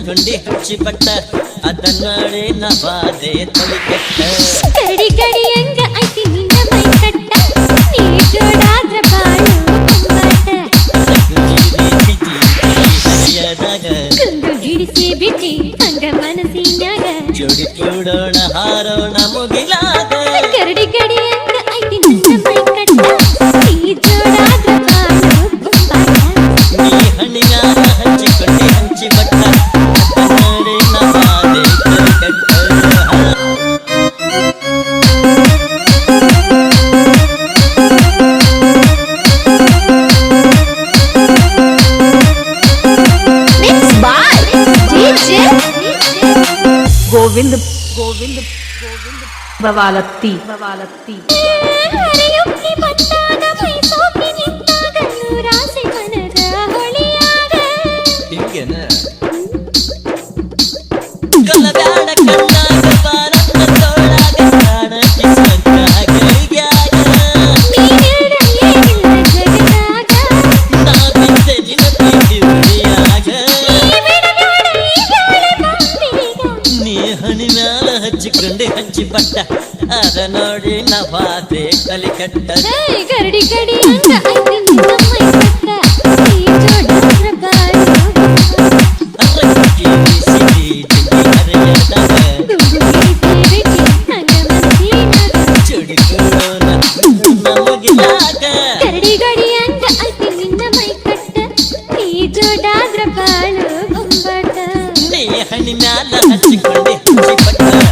ಗುಂಡಿ ಹಚ್ಚಿಪಟ್ಟ ಅದನ್ನಡೆ ನವಾದೆ ತಲೆ ಕೆಟ್ಟ ಗಡಿ ಗಡಿ ಹಂಗ ಐತಿ ನಿನ್ನ ಮೈ ಕಟ್ಟ ನೀ ಜೋಡಾದ್ರ ಬಾಳು ಕುಂದು ಹಿಡಿಸಿ ಬಿಟ್ಟಿ ಹಂಗ ಮನಸ್ಸಿನಾಗ ಜೋಡಿ ಕೂಡೋಣ ಹಾರೋಣ ಮುಗಿಲಾ ഗോവിന്ദ് ഗോവിന്ദ് ഗോവിന്ദ് ഭവാലത്തി. ഭവാലത്തി. ಹಂಚಿಕೊಂಡೆ ಹಂಚಿ ಬಟ್ಟ ಅದ ನೋಡಿ ನವಾದೆ ಕಲಿ ಕಟ್ಟ. ಕರಡಿ ಕಡಿ ಹಣ್ಣಿನ ಹಚ್ಚಿಕೊಂಡೆ ಹಚ್ಚಿಕೊಂಡೆ